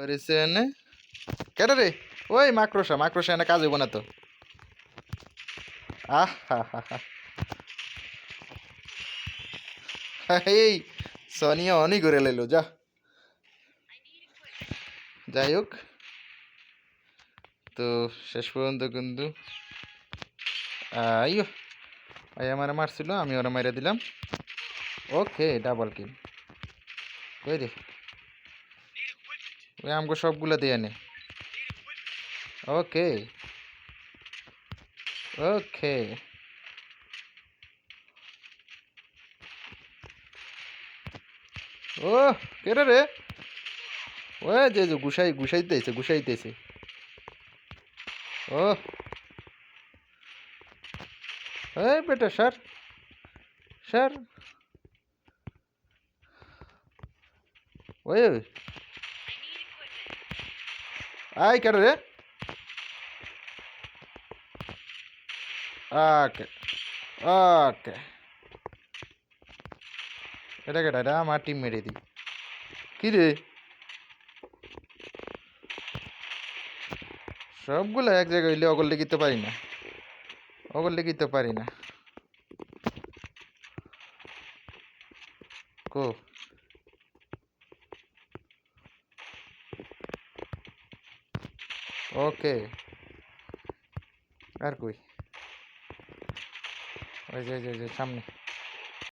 করেছে এনে। রে ওই মাকড়সা মাকড়সা এনে কাজ হইব না তো। আহ, হা হা হা। এই, সোনিয়া অনেক ঘুরে লাইলো, যা। যাই হোক। তো শেষ পর্যন্ত কিন্তু, আইও ভাই আমার মারছিল, আমি ওরা মেরে দিলাম। ওকে ডাবল কিল কই রে? ওই আমাকে সবগুলো দিয়ে নে। ওকে ওকে ও কেটে রে ও যে যে, গুসাই গুসাইতেছে গুসাইতেছে ও। এই বেটা স্যার স্যার ওই। ওই আয় কেন রে ওকে ওকে এটা কেটা এটা আমার টিম মেরে দিই কি রে সবগুলো এক জায়গায় হইলে অগল লিখিতে পারি না অগল লিখিতে পারি না কো ওকে আর কই ওই যে সামনে